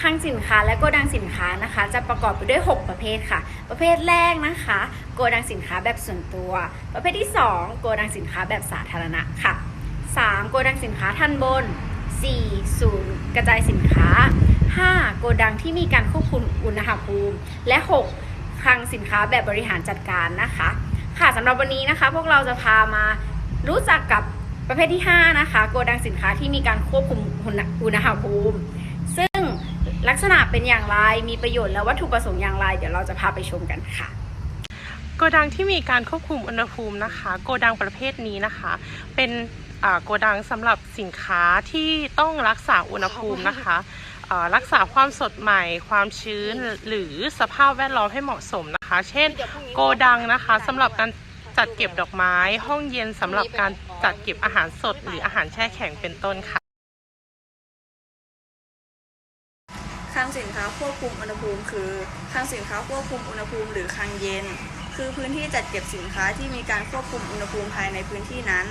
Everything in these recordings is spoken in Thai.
คลังสินค้าและโกดังสินค้านะคะ จะประกอบไปด้วย 6 ประเภทค่ะ ประเภทแรกนะคะ โกดังสินค้าแบบส่วนตัว ประเภทที่ 2 โกดังสินค้าแบบสาธารณะค่ะ 3. โกดังสินค้าทันบน 4. ศูนย์กระจายสินค้า 5. โกดังที่มีการควบคุมอุณหภูมิ และ 6. คลังสินค้าแบบบริหารจัดการนะคะ ค่ะสำหรับวันนี้นะคะ พวกเราจะพามารู้จักกับประเภทที่ 5 นะคะ โกดังสินค้าที่มีการควบคุมอุณหภูมิ ลักษณะเป็นอย่างไร มีประโยชน์และวัตถุประสงค์อย่างไร เดี๋ยวเราจะพาไปชมกันค่ะ โกดังที่มีการควบคุมอุณหภูมินะคะ โกดังประเภทนี้นะคะ เป็นโกดังสำหรับสินค้าที่ต้องรักษาอุณหภูมินะคะ รักษาความสดใหม่ ความชื้นหรือสภาพแวดล้อมให้เหมาะสมนะคะ เช่น โกดังนะคะสำหรับการจัดเก็บดอกไม้ ห้องเย็นสำหรับการจัดเก็บอาหารสดหรืออาหารแช่แข็งเป็นต้นค่ะ ลังสินค้าควบคุมอุณหภูมิ คือคลังสินค้าควบคุมอุณหภูมิหรือคลังเย็น คือพื้นที่จัดเก็บสินค้าที่มีการควบคุมอุณหภูมิภายในพื้นที่นั้น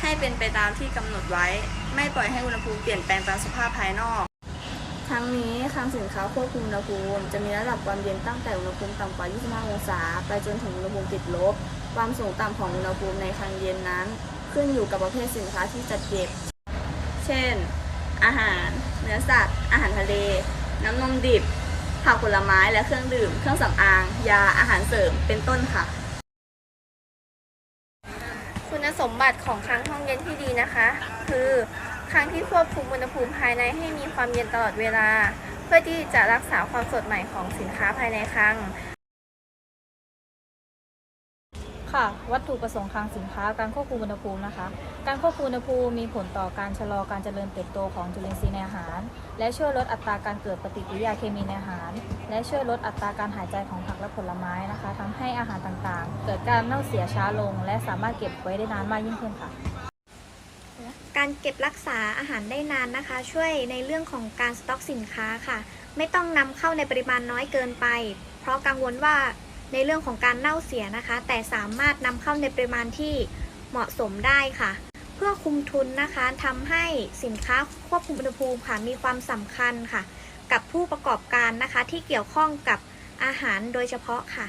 ให้เป็นไปตามที่กำหนดไว้ ไม่ปล่อยให้อุณหภูมิเปลี่ยนแปลงตามสภาพภายนอกทั้งนี้คลังสินค้าควบคุมอุณหภูมิ จะมีระดับความเย็นตั้งแต่อุณหภูมิต่ำกว่า 25 องศา ไปจนถึงอุณหภูมิติดลบ ความสูงต่ำของอุณหภูมิในคลังเย็นนั้น ขึ้นอยู่กับประเภทสินค้าที่จัดเก็บ เช่น อาหาร เนื้อสัตว์ อาหารทะเล น้ำนมดิบ ผักผลไม้และเครื่องดื่ม เครื่องสำอาง ยา อาหารเสริม เป็นต้นค่ะ คุณสมบัติของคลังห้องเย็นที่ดีนะคะ คือคลังที่ควบคุมอุณหภูมิภายในให้มีความเย็นตลอดเวลา เพื่อที่จะรักษาความสดใหม่ของสินค้าภายในคลัง ค่ะวัตถุประสงค์คลังสินค้าการควบคุมอุณหภูมินะคะ การควบคุมอุณหภูมิมีผลต่อการชะลอการเจริญเติบโตของจุลินทรีย์ในอาหาร และช่วยลดอัตราการเกิดปฏิกิริยาเคมีในอาหาร และช่วยลดอัตราการหายใจของผักและผลไม้นะคะทำให้อาหารต่างๆ เกิดการเน่าเสียช้าลง และสามารถเก็บไว้ได้นานมากยิ่งขึ้นค่ะ การเก็บรักษาอาหารได้นานนะคะ ช่วยในเรื่องของการสต็อกสินค้าค่ะ ไม่ต้องนำเข้าในปริมาณน้อยเกินไป เพราะกังวลว่า ในเรื่องของการเน่าเสียนะคะ แต่สามารถนำเข้าในปริมาณที่เหมาะสมได้ค่ะ เพื่อคุมทุนนะคะทำให้สินค้าควบคุมอุณหภูมิค่ะมีความสำคัญค่ะ กับผู้ประกอบการนะคะที่เกี่ยวข้องกับอาหารโดยเฉพาะค่ะ